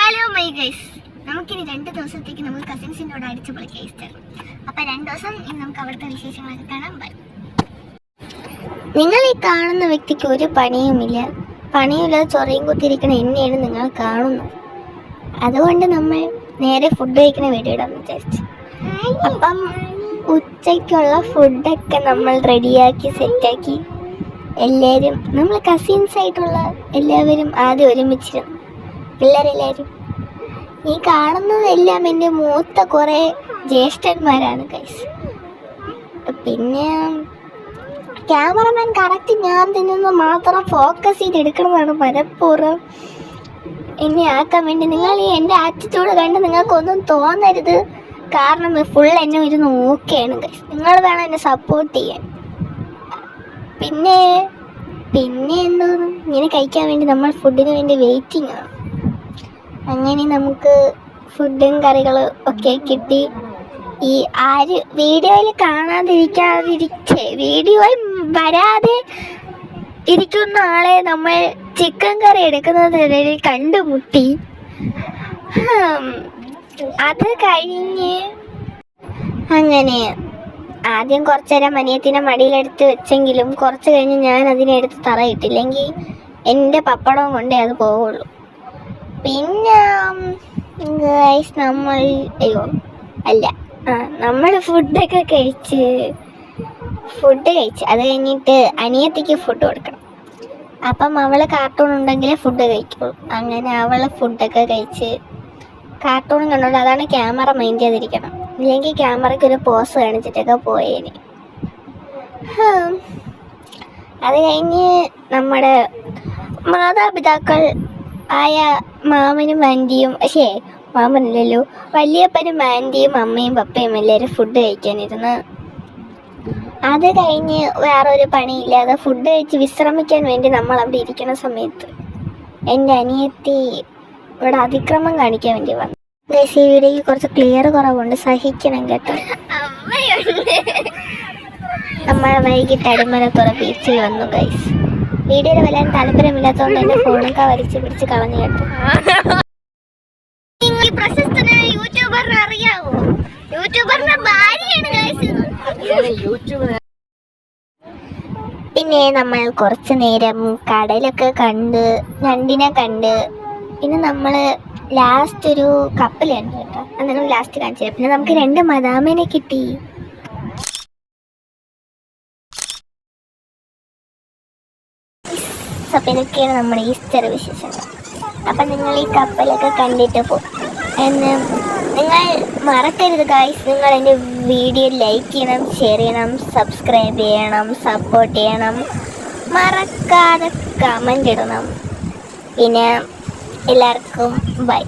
Hello my guys നമുക്കിനി രണ്ട് ദിവസത്തേക്ക് നമുക്ക് കസിൻസിന്റെ കൂടെ അടിച്ചു പൊളിക്കുക ഈസ്റ്റർ അപ്പം രണ്ട് ദിവസം ഇനി നമുക്ക് അവിടുത്തെ വിശേഷങ്ങളൊക്കെ കാണാൻ ബൈ നിങ്ങൾ ഈ കാണുന്ന വ്യക്തിക്ക് ഒരു പണിയുമില്ല. പണിയില്ലാതെ ചൊറയും കുത്തിയിരിക്കുന്ന എന്നെയാണ് നിങ്ങൾ കാണുന്നത്. അതുകൊണ്ട് നമ്മൾ നേരെ ഫുഡ് കഴിക്കുന്ന വീഡിയോ ഇടാന്ന് വിചാരിച്ചു. അപ്പം ഉച്ചയ്ക്കുള്ള ഫുഡൊക്കെ നമ്മൾ റെഡിയാക്കി സെറ്റാക്കി എല്ലാവരും നമ്മൾ കസിൻസ് ആയിട്ടുള്ള എല്ലാവരും ആദ്യം ഒരുമിച്ചിരുന്നു. പിള്ളേരെല്ലാവരും ഈ കാണുന്നതെല്ലാം എന്റെ മൂത്ത കുറേ ജ്യേഷ്ഠന്മാരാണ് കൈസ് പിന്നെ ക്യാമറമാൻ കറക്റ്റ് ഞാൻ തിന്നുന്ന മാത്രം ഫോക്കസ് ചെയ്ത് എടുക്കണമെന്നാണ് മനഃപൂർവം. എന്നെ ആക്കാൻ വേണ്ടി നിങ്ങൾ ഈ എന്റെ ആറ്റിറ്റ്യൂഡ് കണ്ട് നിങ്ങൾക്കൊന്നും തോന്നരുത്. കാരണം ഫുൾ എന്നെ ഒരു നോക്കിയാണ് നിങ്ങൾ വേണം എന്നെ സപ്പോർട്ട് ചെയ്യാൻ. പിന്നെ പിന്നെ എന്തോന്നും? ഇങ്ങനെ കഴിക്കാൻ വേണ്ടി നമ്മൾ ഫുഡിന് വേണ്ടി വെയിറ്റിംഗ് ആണ്. അങ്ങനെ നമുക്ക് ഫുഡും കറികളും ഒക്കെ കിട്ടി. ഈ ആര് വീഡിയോയിൽ കാണാതിരിക്കാതിരിക്കേ വീഡിയോയിൽ വരാതെ ഇരിക്കുന്ന ആളെ നമ്മൾ ചിക്കൻ കറി എടുക്കുന്നതിനിടയിൽ കണ്ടുമുട്ടി. അത് കഴിഞ്ഞ് അങ്ങനെ ആദ്യം കുറച്ചേരം അനിയത്തിനെ മടിയിലെടുത്ത് വെച്ചെങ്കിലും കുറച്ച് കഴിഞ്ഞ് ഞാൻ അതിനെടുത്ത് തറയിട്ടില്ലെങ്കിൽ എന്റെ പപ്പടവും കൊണ്ടേ അത് പോവുള്ളൂ. പിന്നെ നമ്മൾ അയ്യോ അല്ല ആ നമ്മൾ ഫുഡൊക്കെ കഴിച്ച് ഫുഡ് കഴിച്ച് അത് കഴിഞ്ഞിട്ട് അനിയത്തിക്ക് ഫുഡ് കൊടുക്കണം. അപ്പം അവൾ കാർട്ടൂൺ ഉണ്ടെങ്കിലേ ഫുഡ് കഴിക്കുള്ളൂ. അങ്ങനെ അവൾ ഫുഡൊക്കെ കഴിച്ച് കാർട്ടൂൺ കണ്ടോണ്ട് അതാണ് ക്യാമറ മൈൻഡ് ചെയ്തിരിക്കണം ഇല്ലെങ്കിൽ ക്യാമറയ്ക്ക് ഒരു പോസ് കാണിച്ചിട്ടൊക്കെ പോയേനെ. അത് കഴിഞ്ഞ് നമ്മുടെ മാതാപിതാക്കൾ ആയ മാമനും ആന്റിയും പക്ഷേ മാമനല്ലല്ലോ വലിയപ്പനും ആന്റിയും അമ്മയും പപ്പയും എല്ലാവരും ഫുഡ് കഴിക്കാനിരുന്ന്. അത് കഴിഞ്ഞ് വേറൊരു പണിയില്ലാതെ ഫുഡ് കഴിച്ച് വിശ്രമിക്കാൻ വേണ്ടി നമ്മൾ അവിടെ ഇരിക്കുന്ന സമയത്ത് എന്റെ അനിയത്തി ഇവിടെ അതിക്രമം കാണിക്കാൻ വേണ്ടി വന്നു. ഗൈസ് ഈ വീഡിയോയ്ക്ക് കുറച്ച് ക്ലിയർ കുറവുണ്ട്. സഹിക്കണം കേട്ടോ. നമ്മൾ വൈകിട്ട് അടിമലത്തുറ ബീച്ചിൽ വന്നു ഗൈസ് വീഡിയോയിൽ വരാൻ താല്പര്യമില്ലാത്തതുകൊണ്ട് എന്റെ ഫോണൊക്കെ വലിച്ചു പിടിച്ച് കളഞ്ഞു കേട്ടോ. നിങ്ങൾ പ്രശസ്തനായ യൂട്യൂബറിനെ അറിയാവോ? യൂട്യൂബറിന്റെ ഭാര്യയാണ് ഗൈസ് പിന്നെ നമ്മൾ കുറച്ച് നേരം കടലൊക്കെ കണ്ട് ഞണ്ടിനെ കണ്ട് പിന്നെ നമ്മൾ ലാസ്റ്റ് ഒരു കപ്പൽ കണ്ടു കേട്ടോ. ലാസ്റ്റ് കാണിച്ചു പിന്നെ നമുക്ക് രണ്ട് മദാമേനെ കിട്ടി. അപ്പം ഇതൊക്കെയാണ് നമ്മുടെ ഈസ്റ്റർ വിശേഷങ്ങൾ. അപ്പം നിങ്ങൾ ഈ കപ്പലൊക്കെ കണ്ടിട്ട് പോകും നിങ്ങൾ മറക്കരുത് ഗായ്സ് നിങ്ങൾ എന്റെ വീഡിയോ ലൈക്ക് ചെയ്യണം ഷെയർ ചെയ്യണം സബ്സ്ക്രൈബ് ചെയ്യണം സപ്പോർട്ട് ചെയ്യണം. മറക്കാതെ കമന്റ് ഇടണം. പിന്നെ എല്ലാവർക്കും ബൈ